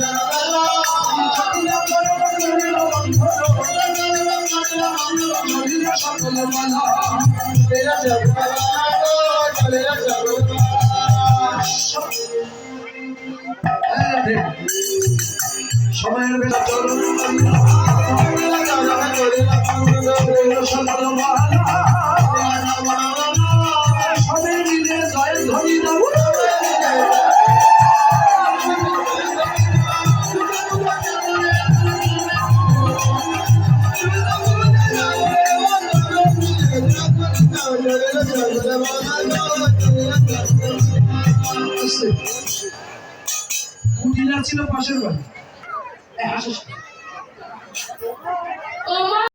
না সময়ের বেলা চরণ ছিল পাশের বাড়ি না।